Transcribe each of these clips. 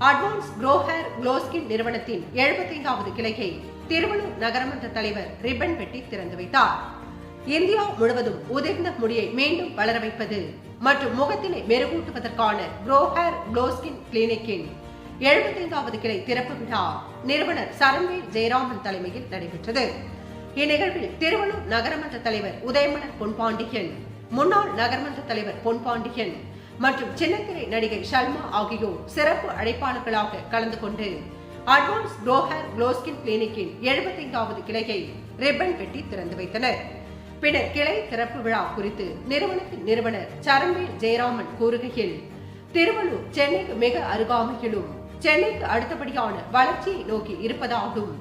Advance grow hair நிறுவனத்தின் எழுபத்தைந்தாவது கிளையை திருவள்ளூர் நகரமன்ற தலைவர் ரிப்பன் வெட்டி திறந்து வைத்தார். இந்தியா முழுவதும் உதிர்ந்த முடியை மீண்டும் வளர வைப்பது மற்றும் முகத்தினை மெருகூட்டுவதற்கான க்ரோ ஹேர் க்ளோ கிளினிக்கின் எழுபத்தைந்தாவது கிளை திறப்பு விழா நிறுவனர் சரண்வீர் ஜெயராமன் தலைமையில் நடைபெற்றது. இந்நிகழ்வில் திருவள்ளூர் நகரமன்ற தலைவர் உதயமலர் பொன்பாண்டியன் முன்னாள் நகரமன்ற தலைவர் பொன்பாண்டியன் மற்றும் சின்னத்திரை நடிகை ஷல்மா ஆகியோர் சிறப்பு அழைப்பாளர்களாக கலந்து கொண்டு அட்வான்ஸ் க்ரோ ஹேர் கிளினிக்கின் எழுபத்தைந்தாவது கிளையை ரிப்பன் வெட்டி திறந்து வைத்தனர். பின்னர் கிளை திறப்பு விழா குறித்து நிறுவனத்தின் நிறுவனர் சரண்வீர் ஜெயராமன் கூறுகையில் திருவள்ளூர் சென்னைக்கு மிக அருகாமையிலும் சென்னைக்கு அடுத்தபடியான வளர்ச்சியை நோக்கி இருப்பதாகவும்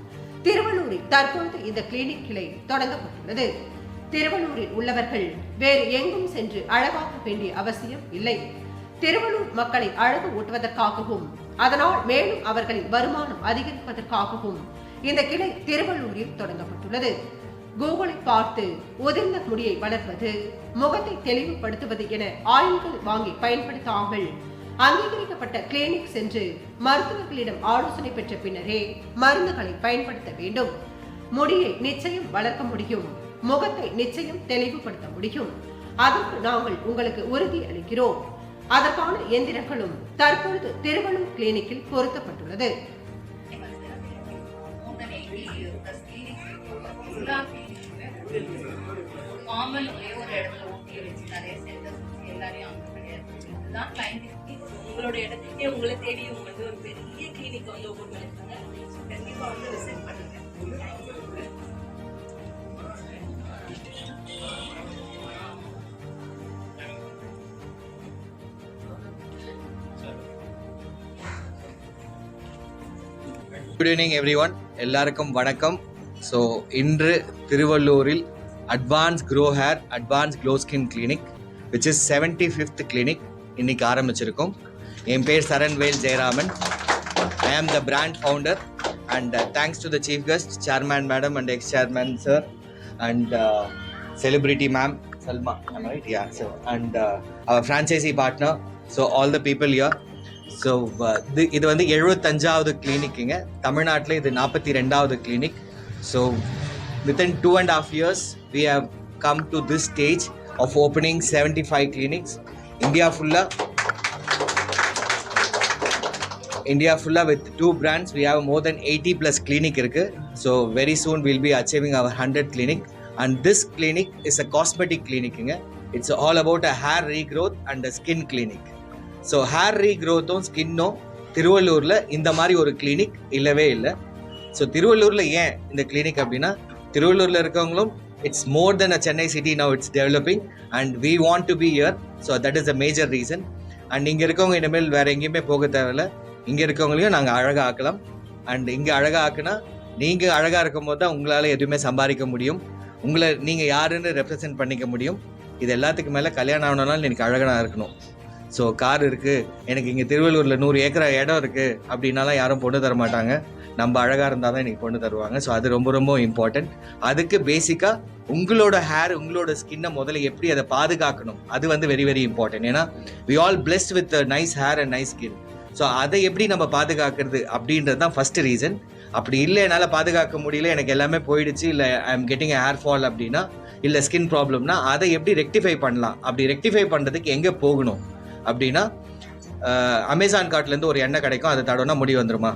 திருவள்ளூரில் தற்பொழுது இந்த கிளினிக் கிளை தொடங்கப்பட்டுள்ளது. திருவள்ளூரில் உள்ளவர்கள் வேறு எங்கும் சென்று அழகாக வேண்டிய அவசியம் இல்லை. திருவள்ளூர் மக்களை அழகு ஊட்டுவதற்காகவும் அதனால் மேலும் அவர்களின் வருமானம் அதிகரிப்பதற்காகவும் இந்த கிளை திருவள்ளூரில் தொடங்கப்பட்டுள்ளது. கூகுளை பார்த்து உதிர்ந்த முடியை வளர்ப்பது முகத்தை தெளிவுபடுத்துவது என ஆயில்கள் வாங்கி பயன்படுத்தாமல் அங்கீகரிக்கப்பட்ட கிளினிக் சென்று மருத்துவர்களிடம் ஆலோசனை பெற்ற பின்னரே மருந்துகளை பயன்படுத்த வேண்டும். முடியை நிச்சயம் வளர்க்க முடியும். முகத்தை நிச்சயம் தெளிவுபடுத்த முடியும். அதற்கு நாங்கள் உங்களுக்கு உறுதி அளிக்கிறோம். அதற்கான எந்திரங்களும் தற்பொழுது திருவள்ளூர் கிளினிக்கில் பொருத்தப்பட்டுள்ளது. காமன் ஒரே ஒரு இடத்துல ஊட்டி வச்சு நிறைய சென்டர்ஸ் எல்லாரையும் அங்க கிடையாது இதுதான் கிளைண்ட் உங்களோட இடத்துக்கே உங்களை தேடி இவங்க வந்து ஒரு பெரிய கிளினிக் வந்து ஓபன் பண்ணிருக்காங்க கண்டிப்பா வந்து விசிட் பண்ணுங்க. குட் ஈவினிங் எவ்ரி ஒன் எல்லாருக்கும் வணக்கம். ஸோ இன்று திருவள்ளூரில் advance grow hair advance glow skin clinic which is seventy fifth clinic இன்னைக்கு ஆரம்பிச்சிருக்கோம். என் பேர் Saranvel Jayaraman. I am the brand founder and thanks to the chief guest chairman madam and ex chairman sir and celebrity ma'am Salma right yeah sir and our franchisee partner so all the people here so இது இது வந்து எழுபத்தஞ்சாவது கிளினிக்குங்க தமிழ்நாட்டில் இது நாற்பத்தி ரெண்டாவது clinic so within two and of years we have come to this stage of opening seventy five clinics India ஃபுல்லாக இந்தியா ஃபுல்லாக with two brands we have more than eighty plus clinic இருக்குது so very soon will be achieving our hundred clinic and this clinic is a cosmetic கிளினிக்குங்க it's all about a hair regrowth and a skin clinic so hair ரீக்ரோத்தும் ஸ்கின்னும் திருவள்ளூரில் இந்த மாதிரி ஒரு clinic இல்லவே இல்லை. So திருவள்ளூரில் ஏன் இந்த கிளினிக் அப்படின்னா திருவள்ளூரில் இருக்கவங்களும் it's more than a Chennai city now it's developing and we want to be here so that is a major reason and இங்கே இருக்கவங்க இனிமேல் வேறு எங்கேயுமே போக தேவையில்ல. இங்கே இருக்கவங்களையும் நாங்கள் அழகாக ஆக்கலாம் அண்ட் இங்கே அழகாக ஆக்குனா நீங்கள் அழகாக இருக்கும் போது தான் உங்களால் எதுவுமே சம்பாதிக்க முடியும். உங்களை நீங்கள் யாருன்னு ரெப்ரசன்ட் பண்ணிக்க முடியும். இது எல்லாத்துக்கு மேலே கல்யாணம் ஆகணும்னாலும் எனக்கு அழகாக இருக்கணும். ஸோ கார் இருக்குது எனக்கு இங்கே திருவள்ளூரில் நூறு ஏக்கரா இடம் இருக்குது அப்படின்னாலாம் யாரும் பொண்ணு தர மாட்டாங்க. நம்ம அழகாக இருந்தால் தான் எனக்கு பொண்ணு தருவாங்க. ஸோ அது ரொம்ப ரொம்ப இம்பார்ட்டன்ட் அதுக்கு பேசிக்காக உங்களோட ஹேர் உங்களோட ஸ்கின்னை முதல்ல எப்படி அதை பாதுகாக்கணும்? அது வந்து வெரி வெரி இம்பார்ட்டன்ட் ஏன்னா we all blessed with nice hair and nice skin so அதை எப்படி நம்ம பாதுகாக்கிறது? அப்படின்றது தான் ஃபஸ்ட்டு ரீசன் அப்படி இல்லை என்னால் பாதுகாக்க முடியல எனக்கு எல்லாமே போயிடுச்சு இல்லை I am getting hair fall அப்படின்னா இல்லை ஸ்கின் ப்ராப்ளம்னா அதை எப்படி ரெக்டிஃபை பண்ணலாம்? அப்படி ரெக்டிஃபை பண்ணுறதுக்கு எங்கே போகணும்? அப்படின்னா அமேசான் கார்ட்லேருந்து ஒரு எண்ணெய் கிடைக்கும் அதை தடவைனா முடி வந்துருமா?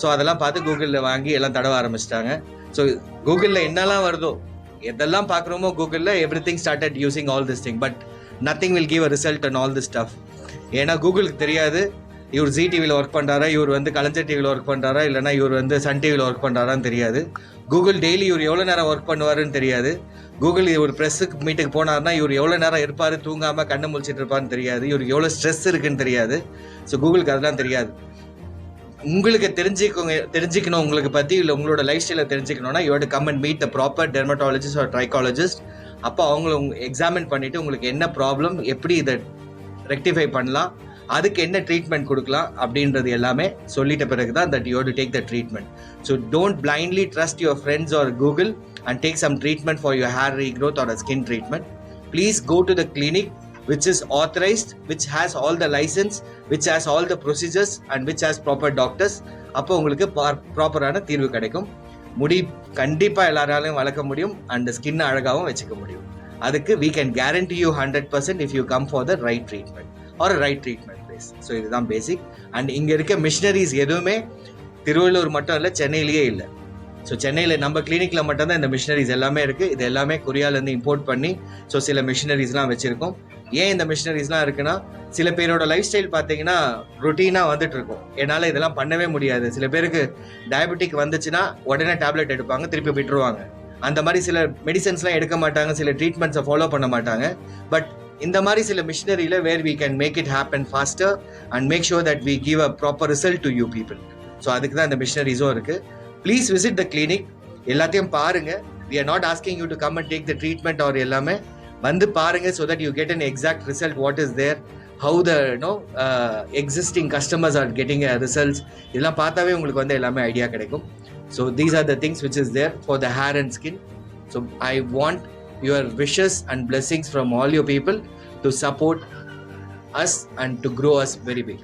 ஸோ அதெல்லாம் பார்த்து கூகுளில் வாங்கி எல்லாம் தடவ ஆரம்பிச்சிட்டாங்க. ஸோ கூகுளில் என்னெல்லாம் வருதோ எதெல்லாம் பார்க்குறோமோ கூகுளில் everything start at using all this thing but nothing will give a result and all this stuff ஏன்னா கூகுளுக்கு தெரியாது. இவர் ஜி டிவியில் ஒர்க் பண்ணுறாரா இவர் வந்து கலைஞர் டிவியில் ஒர்க் பண்ணுறாரா இல்லைனா இவர் வந்து சன் டிவியில் ஒர்க் பண்ணுறாரான்னு தெரியாது. கூகுள் டெய்லி இவர் எவ்வளோ நேரம் ஒர்க் பண்ணுவாருன்னு தெரியாது. கூகுள் ஒரு ப்ரெஸ்ஸுக்கு மீட்டுக்கு போனார்னா இவர் எவ்வளோ நேரம் இருப்பார்? தூங்காமல் கண்ணு முழிச்சிட்டு இருப்பான்னு தெரியாது. இவருக்கு எவ்வளோ ஸ்ட்ரெஸ் இருக்குன்னு தெரியாது. ஸோ கூகுளுக்கு அதெல்லாம் தெரியாது. உங்களுக்கு தெரிஞ்சுக்கோங்க தெரிஞ்சுக்கணும் உங்களுக்கு பற்றி இல்லை உங்களோட லைஃப் ஸ்டைலை தெரிஞ்சுக்கணும்னா you come and meet the proper dermatologist ஒரு ட்ரைக்காலஜிஸ்ட் அப்போ அவங்கள எக்ஸாமின் பண்ணிவிட்டு உங்களுக்கு என்ன ப்ராப்ளம் எப்படி இதை ரெக்டிஃபை பண்ணலாம். அதுக்கு என்ன ட்ரீட்மெண்ட் கொடுக்கலாம் அப்படின்றது எல்லாமே சொல்லிட்ட பிறகு தான் that you to take the treatment so don't blindly trust your friends or Google and take some treatment for your hair regrowth or skin treatment please go to the clinic which is authorized, which has all the license, which has all the procedures and which has proper doctors. அப்போ உங்களுக்கு ப்ராப்பரான தீர்வு கிடைக்கும். முடி கண்டிப்பாக எல்லாராலையும் வளர்க்க முடியும் அண்ட் ஸ்கின் அழகாகவும் வச்சுக்க முடியும். அதுக்கு we can guarantee you hundred percent if you come for the right treatment or right treatment place so இதுதான் பேசிக் அண்ட் இங்கே இருக்க மிஷினரிஸ் எதுவுமே திருவள்ளூர் மட்டும் இல்லை சென்னையிலேயே இல்லை. ஸோ சென்னையில் நம்ம கிளினிக்கில் மட்டும்தான் இந்த மிஷினரிஸ் எல்லாமே இருக்குது இது எல்லாமே கொரியாலேருந்து இம்போர்ட் பண்ணி ஸோ சில மிஷினரிஸ்லாம் வச்சுருக்கோம். ஏன் இந்த மிஷினரிஸ்லாம் இருக்குன்னா சில பேரோட லைஃப் ஸ்டைல் பார்த்தீங்கன்னா ருட்டீனாக வந்துட்டு இருக்கும் என்னால் இதெல்லாம் பண்ணவே முடியாது. சில பேருக்கு டயபெட்டிக் வந்துச்சுன்னா உடனே டேப்லெட் எடுப்பாங்க திருப்பி விட்டுருவாங்க. அந்த மாதிரி சில மெடிசன்ஸ்லாம் எடுக்க மாட்டாங்க சில ட்ரீட்மெண்ட்ஸை ஃபாலோ பண்ண மாட்டாங்க. பட் இந்த மாதிரி சில மிஷினரியில் where we can make it happen faster and make sure that we give a proper result to you people so அதுக்கு தான் இந்த மிஷினரிஸும் இருக்குது ப்ளீஸ் விசிட் த கிளினிக் எல்லாத்தையும் பாருங்க. We are not asking you to come and take the treatment or எல்லாமே. வந்து பாருங்க so that you get an exact result what is there how the no existing customers are getting results இதெல்லாம் பார்த்தாவே உங்களுக்கு வந்து எல்லாமே ஐடியா கிடைக்கும். So these are the things which is there for the hair and skin so I want your wishes and blessings from all your people to support us and to grow us very big.